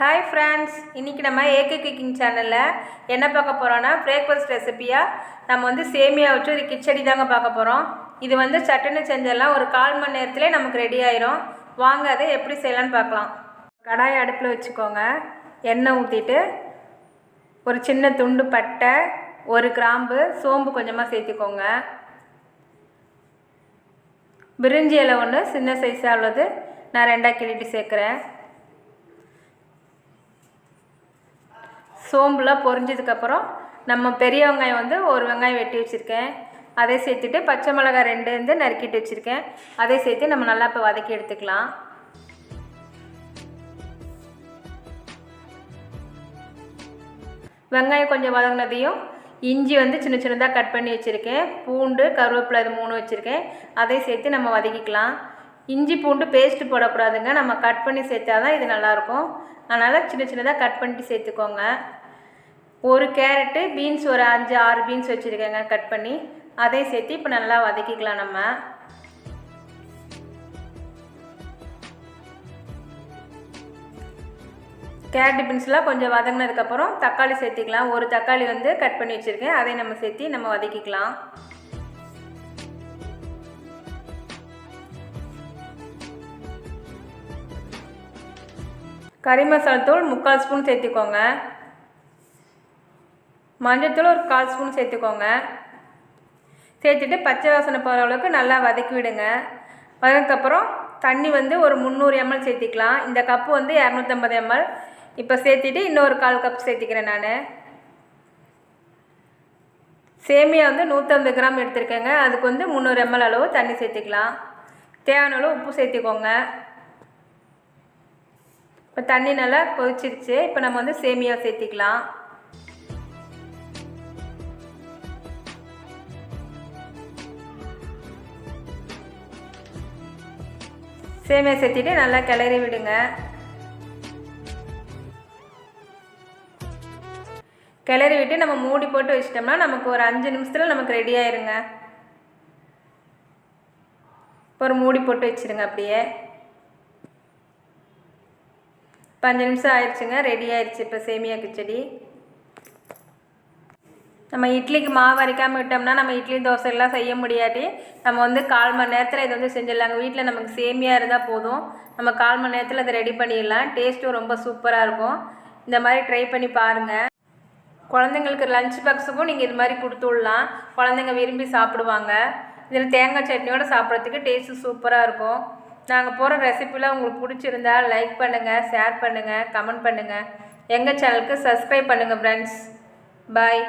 Hi friends இன்றைக்கி நம்ம AK cooking சேனலில் என்ன பார்க்க போகிறோன்னா பிரேக்ஃபாஸ்ட் ரெசிபியாக நம்ம வந்து சேமியா வச்சு ஒரு கிச்சடி தாங்க பார்க்க போகிறோம் இது வந்து சட்டுன்னு செஞ்சிடலாம். ஒரு கால் மணி நேரத்துலேயே நமக்கு ரெடி ஆயிரும். வாங்க அதை எப்படி செய்யலான்னு பார்க்கலாம். கடாய் அடுப்பில் வச்சுக்கோங்க. எண்ணெய் ஊற்றிட்டு ஒரு சின்ன துண்டு பட்டை ஒரு கிராம்பு சோம்பு கொஞ்சமாக சேர்த்துக்கோங்க. பிரிஞ்சி இலை ஒன்று சின்ன சைஸாக உள்ளது. நான் ரெண்டாக கிள்ளிட்டு சேர்க்குறேன். சோம்புலாம் பொரிஞ்சதுக்கப்புறம் நம்ம பெரிய வெங்காயம் வந்து ஒரு வெங்காயம் வெட்டி வச்சுருக்கேன். அதை சேர்த்துட்டு பச்சை மிளகாய் ரெண்டு வந்து நறுக்கிட்டு வச்சுருக்கேன். அதை சேர்த்து நம்ம நல்லா இப்போ வதக்கி எடுத்துக்கலாம். வெங்காயம் கொஞ்சம் வதங்கினதையும் இஞ்சி வந்து சின்ன சின்னதாக கட் பண்ணி வச்சுருக்கேன். பூண்டு கருவேப்பிலை அது மூணு வச்சுருக்கேன். அதை சேர்த்து நம்ம வதக்கிக்கலாம். இஞ்சி பூண்டு பேஸ்ட்டு போடக்கூடாதுங்க. நம்ம கட் பண்ணி சேர்த்தா தான் இது நல்லாயிருக்கும் அதனால் சின்ன சின்னதாக கட் பண்ணிட்டு சேர்த்துக்கோங்க. ஒரு கேரட்டு பீன்ஸ் ஒரு அஞ்சு ஆறு பீன்ஸ் வச்சுருக்கேங்க கட் பண்ணி. அதை சேர்த்து இப்போ நல்லா வதக்கிக்கலாம் நம்ம. கேரட் பீன்ஸ்லாம் கொஞ்சம் வதங்கினதுக்கப்புறம் தக்காளி சேர்த்திக்கலாம். ஒரு தக்காளி வந்து கட் பண்ணி வச்சுருக்கேன். அதை நம்ம சேர்த்து நம்ம வதக்கிக்கலாம். கறி மசாலா தூள் முக்கால் ஸ்பூன் சேர்த்துக்கோங்க. மஞ்சத்தூள் ஒரு கால் ஸ்பூன் சேர்த்துக்கோங்க. சேர்த்துட்டு பச்சை வாசனை போகிற அளவுக்கு நல்லா வதக்கி விடுங்க. வதக்கப்புறம் தண்ணி வந்து ஒரு முந்நூறு எம்எல் சேர்த்திக்கலாம். இந்த கப்பு வந்து இரநூத்தம்பது எம்எல் இப்போ சேர்த்துட்டு இன்னொரு கால் கப் சேர்த்திக்கிறேன் நான். சேமியா வந்து நூற்றம்பது கிராம் எடுத்திருக்கேங்க. அதுக்கு வந்து முந்நூறு எம்எல் அளவு தண்ணி சேர்த்துக்கலாம். தேவையான அளவு உப்பு சேர்த்துக்கோங்க. இப்போ தண்ணி நல்லா கொதிச்சிருச்சு. இப்போ நம்ம வந்து சேமியா சேர்த்திக்கலாம். சேமியா சேர்த்திட்டு நல்லா கிளறி விடுங்க. கிளறி விட்டு நம்ம மூடி போட்டு வச்சிட்டோம்னா நமக்கு ஒரு அஞ்சு நிமிஷத்தில் நமக்கு ரெடி ஆயிருங்க. இப்போ ஒரு மூடி போட்டு வச்சுருங்க அப்படியே. இப்போ அஞ்சு நிமிஷம் ஆயிடுச்சுங்க ரெடி ஆயிடுச்சு இப்போ சேமியா கிச்சடி நம்ம இட்லிக்கு மாவு அரைக்காமல் விட்டோம்னா நம்ம இட்லி தோசை எல்லாம் செய்ய முடியாட்டி நம்ம வந்து கால் மணி நேரத்தில் இதை வந்து செஞ்சிடலாங்க வீட்டில் நமக்கு சேமியா இருந்தால் போதும். நம்ம கால் மணி நேரத்தில் அதை ரெடி பண்ணிடலாம். டேஸ்ட்டும் ரொம்ப சூப்பராக இருக்கும். இந்த மாதிரி ட்ரை பண்ணி பாருங்கள் குழந்தைங்களுக்கு லஞ்ச் பாக்ஸுக்கும் நீங்கள் இது மாதிரி கொடுத்து விடலாம். குழந்தைங்க விரும்பி சாப்பிடுவாங்க. இதில் தேங்காய் சட்னியோடு சாப்பிட்றதுக்கு டேஸ்ட்டு சூப்பராக இருக்கும். நாங்கள் போகிற ரெசிப்பிலாம் உங்களுக்கு பிடிச்சிருந்தா லைக் பண்ணுங்கள் ஷேர் பண்ணுங்கள் கமெண்ட் பண்ணுங்கள் எங்கள் சேனலுக்கு சப்ஸ்கிரைப் பண்ணுங்கள் ஃப்ரெண்ட்ஸ் பாய்